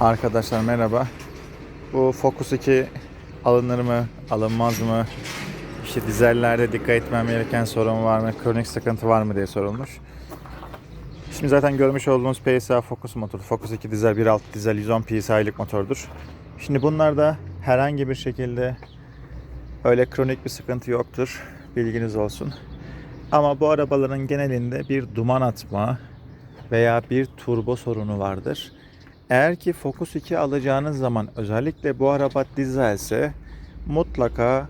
Arkadaşlar merhaba. Bu Focus 2 alınır mı, alınmaz mı? İşte dizellerde dikkat etmem gereken sorun var mı, kronik sıkıntı var mı diye sorulmuş. Şimdi zaten görmüş olduğunuz PSA Focus motoru. Focus 2 dizel 1.6 dizel 110 PSI'lik motordur. Şimdi bunlarda herhangi bir şekilde öyle kronik bir sıkıntı yoktur. Bilginiz olsun. Ama bu arabaların genelinde bir duman atma veya bir turbo sorunu vardır. Eğer ki Focus 2 alacağınız zaman özellikle bu araba dizelse mutlaka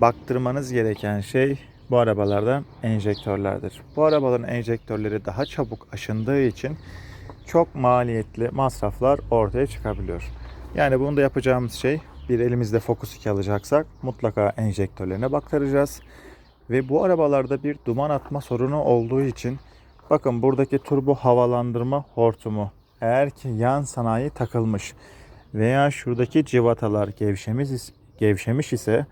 baktırmanız gereken şey bu arabalarda enjektörlerdir. Bu arabaların enjektörleri daha çabuk aşındığı için çok maliyetli masraflar ortaya çıkabiliyor. Yani bunu da yapacağımız şey bir elimizde Focus 2 alacaksak mutlaka enjektörlerine baktıracağız. Ve bu arabalarda bir duman atma sorunu olduğu için bakın buradaki turbo havalandırma hortumu eğer ki yan sanayi takılmış veya şuradaki civatalar gevşemiş, gevşemiş ise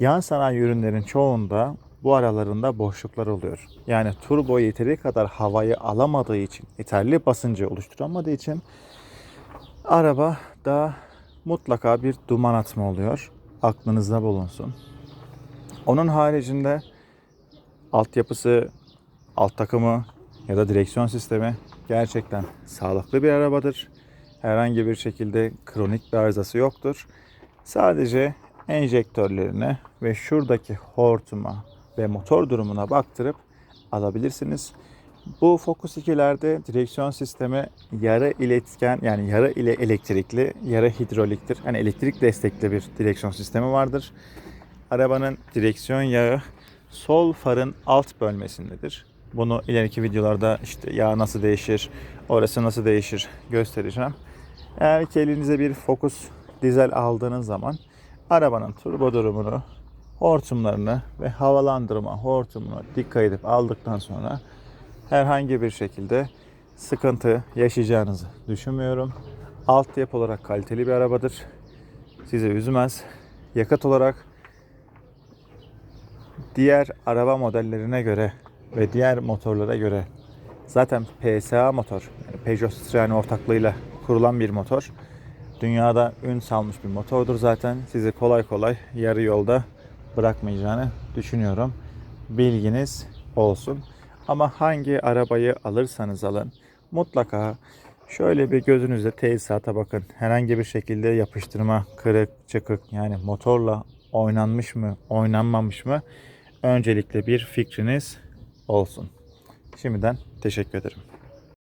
yan sanayi ürünlerin çoğunda bu aralarında boşluklar oluyor. Yani turbo yeteri kadar havayı alamadığı için, yeterli basıncı oluşturamadığı için araba da mutlaka bir duman atma oluyor. Aklınızda bulunsun. Onun haricinde altyapısı, alt takımı ya da direksiyon sistemi gerçekten sağlıklı bir arabadır. Herhangi bir şekilde kronik bir arızası yoktur. Sadece enjektörlerine ve şuradaki hortuma ve motor durumuna baktırıp alabilirsiniz. Bu Focus 2'lerde direksiyon sistemi yarı iletken yani yarı ile elektrikli, yarı hidroliktir. Yani elektrik destekli bir direksiyon sistemi vardır. Arabanın direksiyon yağı sol farın alt bölmesindedir. Bunu ileriki videolarda işte yağ nasıl değişir, orası nasıl değişir göstereceğim. Eğer ki elinize bir Focus dizel aldığınız zaman arabanın turbo durumunu, hortumlarını ve havalandırma hortumunu dikkat edip aldıktan sonra herhangi bir şekilde sıkıntı yaşayacağınızı düşünmüyorum. Altyapı olarak kaliteli bir arabadır. Sizi üzmez. Yakıt olarak diğer araba modellerine göre ve diğer motorlara göre zaten PSA motor, Peugeot Citroen ortaklığıyla kurulan bir motor. Dünyada ün salmış bir motordur zaten. Sizi kolay kolay yarı yolda bırakmayacağını düşünüyorum. Bilginiz olsun. Ama hangi arabayı alırsanız alın mutlaka şöyle bir gözünüzle tesisata bakın. Herhangi bir şekilde yapıştırma, kırık, çıkık yani motorla oynanmış mı, oynanmamış mı? Öncelikle bir fikriniz olsun. Şimdiden teşekkür ederim.